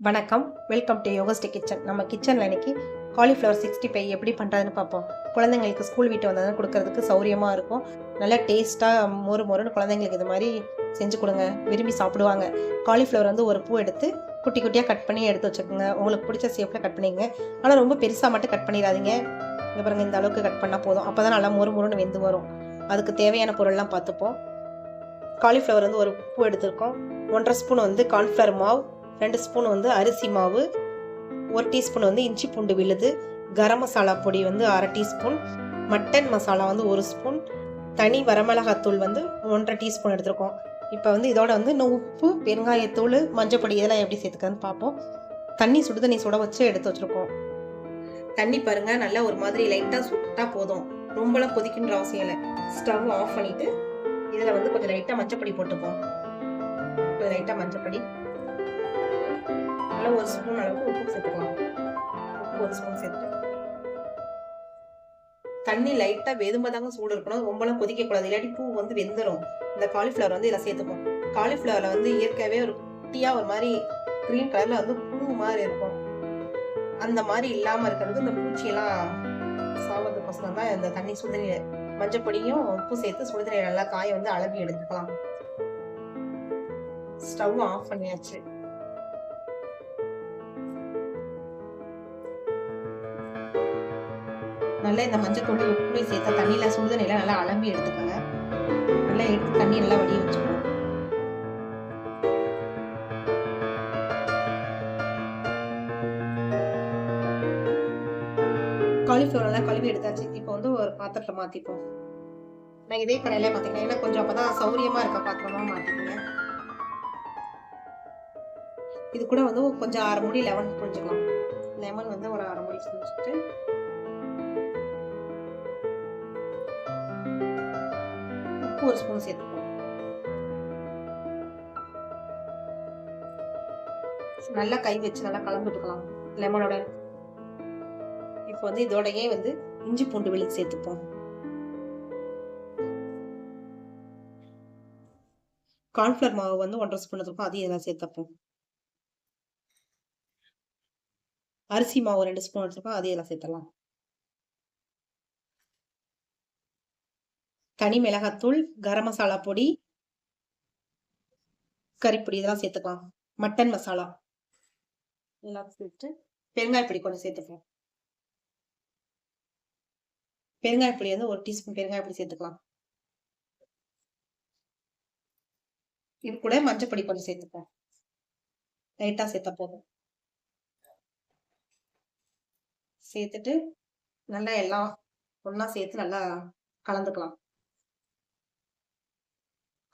வணக்கம். Welcome to யோகஸ்டி kitchen நம்ம கிச்சனில் இன்னைக்கு காலிஃப்ளவர் சிக்ஸ்டி ஃபைவ் எப்படி பண்ணுறதுன்னு பார்ப்போம். குழந்தைங்களுக்கு ஸ்கூல் வீட்டு வந்ததுன்னு கொடுக்கறதுக்கு சௌரியமாக இருக்கும். நல்லா டேஸ்ட்டாக மொறு மொறுன்னு குழந்தைங்களுக்கு இது மாதிரி செஞ்சு கொடுங்க. விரும்பி சாப்பிடுவாங்க. காலிஃப்ளவர் வந்து ஒரு பூ எடுத்து குட்டி குட்டியாக கட் பண்ணி எடுத்து வச்சுக்கோங்க. உங்களுக்கு பிடிச்ச ஷேப்பில் கட் பண்ணிங்க ஆனால் ரொம்ப பெருசாக மட்டும் கட் பண்ணிடாதீங்க. இந்த பாருங்க இந்த அளவுக்கு கட் பண்ணால் போதும். அப்போ தான் நல்லா மொறு மொறுன்னு வெந்து வரும். அதுக்கு தேவையான பொருள்லாம் பார்த்துப்போம். காலிஃப்ளவர் வந்து ஒரு பூ எடுத்திருக்கோம். ஒன்றரை ஸ்பூன் வந்து கார்ன்ஃப்ளவர் மாவு ரெண்டு ஸ்பூன் வந்து அரிசி மாவு ஒரு டீஸ்பூன் வந்து இஞ்சி பூண்டு விழுது கரம் மசாலா பொடி வந்து அரை டீஸ்பூன் மட்டன் மசாலா வந்து ஒரு ஸ்பூன் தனி வரமிளகாத்தூள் வந்து ஒன்றரை டீஸ்பூன் எடுத்திருக்கோம். இப்போ வந்து இதோட வந்து இன்னும் உப்பு பெருங்காயத்தூள் மஞ்சப்பொடி இதெல்லாம் எப்படி சேர்த்துக்கன்னு பார்ப்போம். தண்ணி சுடு தண்ணி சுட வச்சு எடுத்து வச்சுருக்கோம். தண்ணி பாருங்கள் நல்லா ஒரு மாதிரி லைட்டாக சுட்டா போதும். ரொம்பலாம் கொதிக்கணுன்ற அவசியம் இல்லை. ஸ்டவ் ஆஃப் பண்ணிவிட்டு இதில் வந்து கொஞ்சம் லைட்டாக மஞ்சப்பொடி போட்டுப்போம். லைட்டாக மஞ்சப்பொடி நல்லா ஒரு ஸ்பூன் அளவுக்கு உப்பு சேர்த்துக்கலாம் உப்பு ஒரு ஸ்பூன் சேர்த்து தண்ணி லைட்டா வெதும்பதாங்க சூடு இருக்கணும். ரொம்பலாம் கொதிக்கக்கூடாது இல்லாட்டி பூ வந்து வெந்துடும் இந்த காலிஃப்ளவர் வந்து இதில் சேர்த்துப்போம். காலிஃப்ளவரில் வந்து இயற்கையாகவே ஒரு குட்டியாக ஒரு மாதிரி க்ரீன் கலரில் வந்து பூ மாதிரி இருக்கும். அந்த மாதிரி இல்லாமல் இருக்கிறது இந்த பூச்சியெல்லாம் சாவதுக்கோசரம் தான். இந்த தண்ணி சுடுதண்ணியில் மஞ்சப்பொடியும் உப்பு சேர்த்து சுடுதண்ணியில் நல்லா காய வந்து அளவி எடுத்துக்கலாம். ஸ்டவ் ஆஃப் பண்ணியாச்சு. நல்லா இந்த மஞ்சள் தூள் உப்பு சேர்த்த தண்ணியில் சுடுதண்ணியில் நல்லா அலம்பி எடுத்துக்கோங்க. நல்லா எடுத்து தண்ணி நல்லா வடிய வச்சுக்கணும் காலிஃப்ளவர் நல்லா கழுவி எடுத்தாச்சு. இப்போ வந்து ஒரு பாத்திரத்தில் மாற்றிப்போம் நான் இதே கடையிலே மாற்றிக்கிறேன் ஏன்னா கொஞ்சம் அப்போ தான் சௌரியமாக இருக்க பாத்திரமாக மாற்றிக்கிறேன் இது கூட வந்து கொஞ்சம் அரை முடி லெமன் புரிஞ்சுக்கலாம் லெமன் வந்து ஒரு அரை முடி புரிஞ்சுட்டு உப்பு ஒரு ஸ்பூன் சேர்த்துப்போம் நல்லா கை வச்சு நல்லா கலந்து விட்டுக்கலாம் லெமனோட இப்போ வந்து இதோடயே வந்து இஞ்சி பூண்டு விழுது சேர்த்துப்போம். கார்ன்ஃப்ளவர் மாவு வந்து ஒன்றரை ஸ்பூன் இருக்கும் அதையும் இதெல்லாம் சேர்த்தப்போம். அரிசி மாவு ரெண்டு ஸ்பூன் எடுத்துருக்கோம் அதையும் எல்லாம் சேர்த்தலாம் தனி மிளகாத்தூள் கரம் மசாலா பொடி கறிப்பொடி இதெல்லாம் சேர்த்துக்கலாம். மட்டன் மசாலா. இதெல்லாம் சேர்த்து பெருங்காய பொடி கொஞ்சம் சேர்த்துக்கலாம் பெருங்காய பொடி வந்து ஒரு டீஸ்பூன் பெருங்காய பொடி சேர்த்துக்கலாம். இது கூட மஞ்சள் பொடி கொஞ்சம் சேர்த்துப்போம். லைட்டா சேர்த்தா போதும். சேர்த்துட்டு நல்லா எல்லாம் ஒன்னா சேர்த்து நல்லா கலந்துக்கலாம்.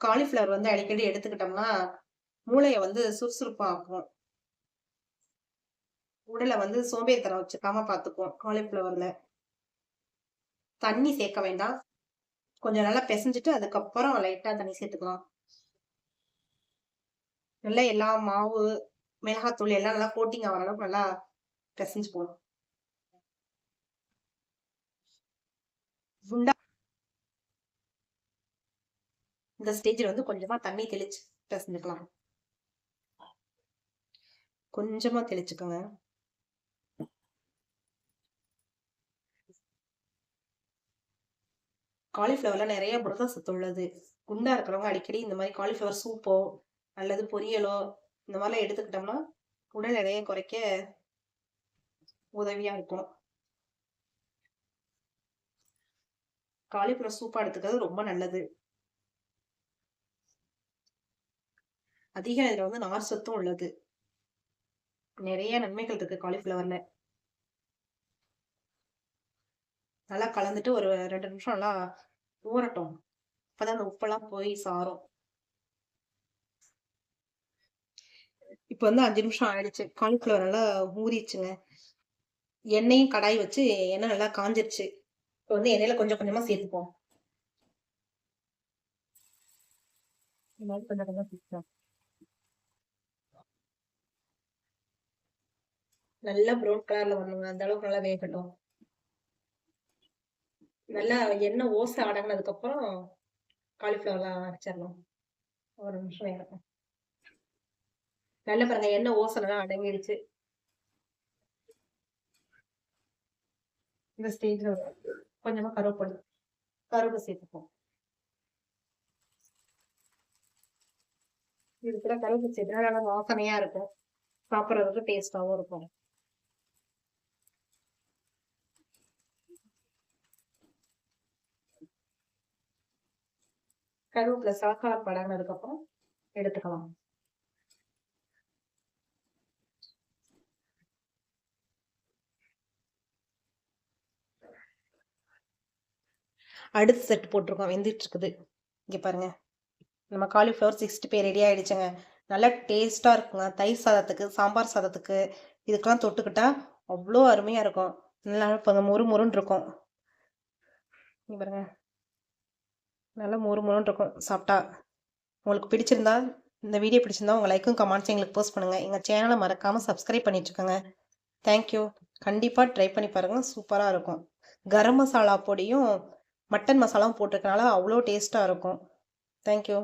காலிஃப்ளவர் வந்து அடிக்கடி எடுத்துக்கிட்டோம்னா மூளையை வந்து சுறுசுறுப்பாக்கும். உடலை வந்து சோம்பேறித்தனம் வச்சுக்காம பார்த்துக்கும் காலிஃப்ளவர்ல தண்ணி சேர்க்க வேண்டாம். கொஞ்சம் நல்லா பிசைஞ்சிட்டு அதுக்கப்புறம் லைட்டா தண்ணி சேர்த்துக்கலாம். நல்லா எல்லா மாவு மிளகாத்தூள் எல்லாம் நல்லா கோட்டிங் ஆகிற அளவுக்கு நல்லா பிசைஞ்சு போகணும் குண்டா இந்த ஸ்டேஜில் வந்து கொஞ்சமா தண்ணி தெளிச்சு பிசைஞ்சுக்கலாம் கொஞ்சமா தெளிச்சுக்கோங்க. காலிஃப்ளவர்ல நிறைய புரத சத்து உள்ளது. குண்டா இருக்கிறவங்க அடிக்கடி இந்த மாதிரி காலிஃப்ளவர் சூப்போ அல்லது பொரியலோ இந்த மாதிரிலாம் எடுத்துக்கிட்டோம்னா உடல் எடையை குறைக்க உதவியா இருக்கும். காலிஃப்ளவர் சூப்பா எடுத்துக்கிறது ரொம்ப நல்லது. அதிக இதுல வந்து நார் சத்தும் உள்ளது. நிறைய நன்மைகள் இருக்கு காலிஃபிளவர்ல நல்லா கலந்துட்டு ஒரு ரெண்டு நிமிஷம் நல்லா ஊறட்டும். அப்பதான் அந்த உப்பெல்லாம் போய் சாரும். இப்போ வந்து அஞ்சு நிமிஷம் ஆயிடுச்சு. காலிஃப்ளவர் நல்லா ஊறிச்சுங்க எண்ணெயும் கடாய் வச்சு எண்ணெய் நல்லா காஞ்சிருச்சு. இப்போ வந்து எண்ணெயில கொஞ்சம் கொஞ்சமா சேர்த்துப்போம். கொஞ்சம் கொஞ்சம் சேர்த்துப்போம் நல்லா ப்ரௌன் கலர்ல வரணுங்க. அந்த அளவுக்கு நல்லா வேகட்டும். நல்லா எண்ணெய் ஓசை அடங்கினதுக்கு அப்புறம் காலிஃப்ளவர்லாம் அரைச்சிடலாம். ஒரு நிமிஷம் வேகட்டும். நல்ல பாருங்க எண்ணெய் ஓசனைலாம் அடங்கிடுச்சு இந்த ஸ்டேஜ்ல கொஞ்சமா கருவேப்பிலை கருவேப்பிலை சேர்த்துப்போம். இது கூட கருவேப்பிலை சேர்த்துனா நல்லா வாசனையா இருக்கும். சாப்பிட்றதுக்கு டேஸ்டாவும் இருக்கும். கருவேப்பிலை சாக்கா படங்கினதுக்கு அப்புறம் எடுத்துக்கலாம். அடுத்த செட் போட்டிருக்கோம். வெந்துட்டு இருக்குது. இங்கே பாருங்க. நம்ம காலிஃப்ளவர் சிக்ஸ்டி பே ரெடி ஆயிடுச்சுங்க. நல்லா டேஸ்ட்டாக இருக்குங்க. தயிர் சாதத்துக்கு சாம்பார் சாதத்துக்கு இதுக்கெல்லாம் தொட்டுக்கிட்டா அவ்வளோ அருமையாக இருக்கும். நல்லா இப்போ மொறு மொறுன்னு இருக்கும். இங்கே பாருங்கள் நல்லா மொறு மொறுன்னு இருக்கும் சாப்பிட்டா உங்களுக்கு பிடிச்சிருந்தா இந்த வீடியோ பிடிச்சிருந்தா உங்கள் லைக்கும் கமெண்ட்ஸ் எங்களுக்கு போஸ்ட் பண்ணுங்கள் எங்கள் சேனலை மறக்காமல் சப்ஸ்கிரைப் பண்ணிட்டுருக்கோங்க. தேங்க்யூ கண்டிப்பாக ட்ரை பண்ணி பாருங்கள் சூப்பராக இருக்கும். கரம் மசாலா பொடியும் மட்டன் மசாலாவும் போட்டிருக்கனால அவ்வளோ டேஸ்ட்டாக இருக்கும். தேங்க்யூ